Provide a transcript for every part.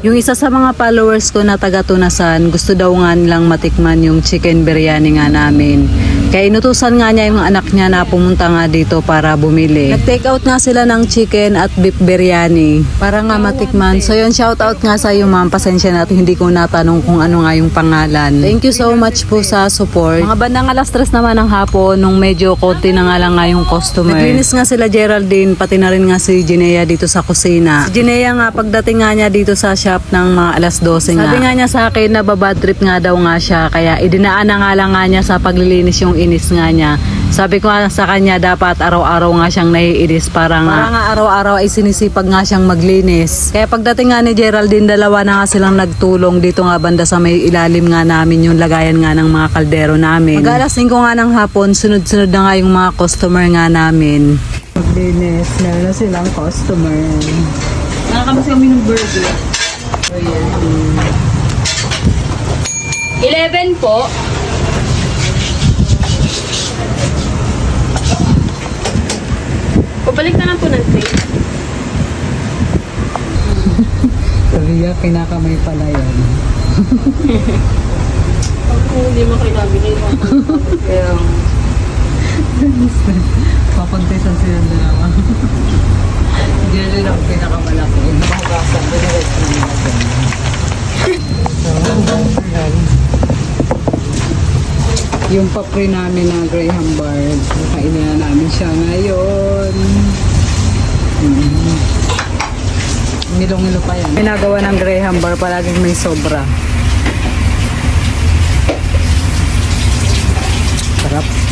Yung isa sa mga followers ko na taga Tunasan, gusto daw nga nilang matikman yung chicken biryani nga namin. Kaya inutusan nga niya yung anak niya na pumunta nga dito para bumili. Nag-take out nga sila ng chicken at beef biryani para nga matikman. So yun, shout out nga sa iyo ma'am. Pasensya na at hindi ko natanong kung ano nga yung pangalan. Thank you so much po sa support. Mga bandang alas tres naman ng hapon nung medyo konti na nga lang nga yung customer. Naglinis nga sila Geraldine, pati na rin nga si Jinea dito sa kusina. Si Jinea nga pagdating nga niya dito sa shop ng mga alas 12 nga. Sabi nga niya sa akin na babad trip nga daw nga siya kaya idinaan na nga lang nga niya sa paglilinis yung inis nga niya. Sabi ko nga sa kanya dapat araw-araw nga siyang naiinis para nga, para nga araw-araw ay sinisipag nga siyang maglinis. Kaya pagdating nga ni Geraldine, dalawa na nga silang nagtulong dito nga banda sa may ilalim nga namin yung lagayan nga ng mga kaldero namin. Mag alas 5 nga ng hapon, sunod-sunod na nga yung mga customer nga namin. Maglinis, meron na silang customer. Nakakabas kami ng burger. 11 po. Pabalik na lang po ng tray. Sabi niya, kinakamay pala yan. Kung hindi mo kayo nabigay mo. Kaya, Papuntisan sila dalawa. Jelly lang pinakamalaki. Nakahugasan, Yung papri namin na Graham Bird, nakainin na namin siya ngayon. Mm. Milong-ilo pa yan. Pinagawa ng Graham Bar, palaging may sobra. Sarap.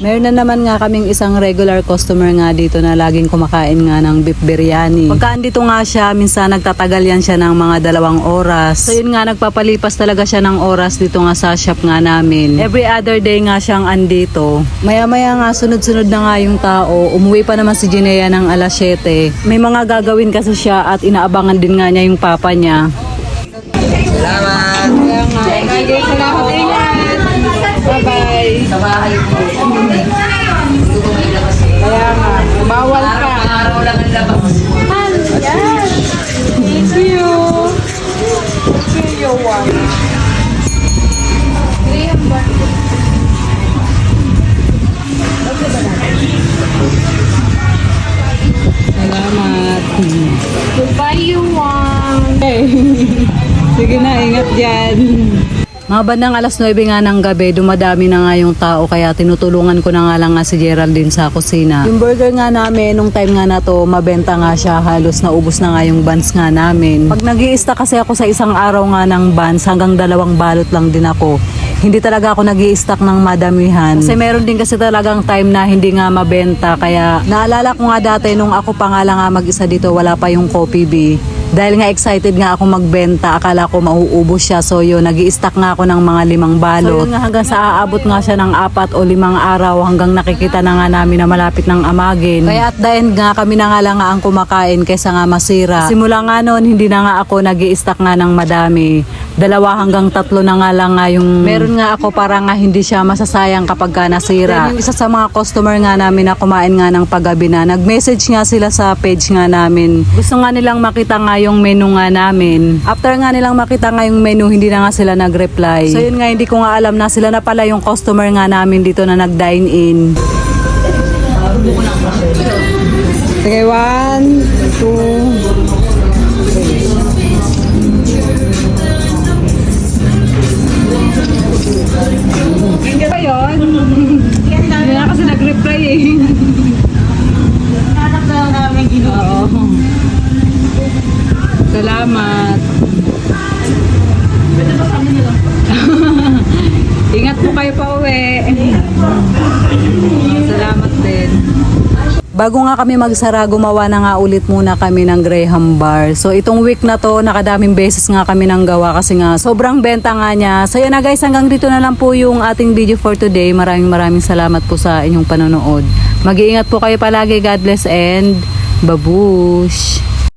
Meron na naman nga kaming isang regular customer nga dito na laging kumakain nga ng beef biryani. Pagka andito nga siya, minsan nagtatagal yan siya ng mga dalawang oras. So yun nga, nagpapalipas talaga siya ng oras dito nga sa shop nga namin. Every other day nga siyang andito. Maya-maya nga, sunod-sunod na nga yung tao. Umuwi pa naman si Jinea ng alas 7. May mga gagawin kasi siya at inaabangan din nga niya yung papa niya. Salamat! Salamat Bye-bye. One. Sige na, ingat dyan. Mga bandang alas 9 nga ng gabi, dumadami na nga yung tao kaya tinutulungan ko na nga lang nga si Geraldine sa kusina. Yung burger nga namin, nung time nga na to, mabenta nga siya, halos naubos na nga yung buns nga namin. Pag nag kasi ako sa isang araw nga ng buns, hanggang dalawang balot lang din ako. Hindi talaga ako nag stock ng madamihan. Kasi meron din kasi talagang time na hindi nga mabenta. Kaya naalala ko nga dati nung ako pa nga lang nga mag-isa dito, wala pa yung Coffee Bee. Dahil nga excited nga ako magbenta, akala ko mauubos siya. So yun, nag stock nga ako ng mga limang balot. So yun nga hanggang sa aabot nga siya ng apat o limang araw hanggang nakikita na nga namin na malapit ng amagin. Kaya at the end nga kami na nga lang nga ang kumakain kaysa nga masira. Simula nga noon, hindi na nga ako nag stock nga ng madami. Dalawa hanggang tatlo na nga lang nga yung meron nga ako para nga hindi siya masasayang kapag ka nasira. Then yung isa sa mga customer nga namin na kumain nga ng paggabi na, nag-message nga sila sa page nga namin. Gusto nga nilang makita nga yung menu nga namin. After nga nilang makita nga yung menu, hindi na nga sila nag-reply. So yun nga, hindi ko nga alam na sila na pala yung customer nga namin dito na nag-dine in. Okay, one, two, eh. Hanap na lang namin gino. Oo. Salamat. Ingat po kayo pa uwi. Salamat. Bago nga kami magsara, gumawa na nga ulit muna kami ng Graham Bar. So itong week na to, nakadaming beses nga kami nang gawa kasi nga sobrang benta nga niya. So yan na guys, hanggang dito na lang po yung ating video for today. Maraming maraming salamat po sa inyong panonood. Mag-iingat po kayo palagi. God bless and babush!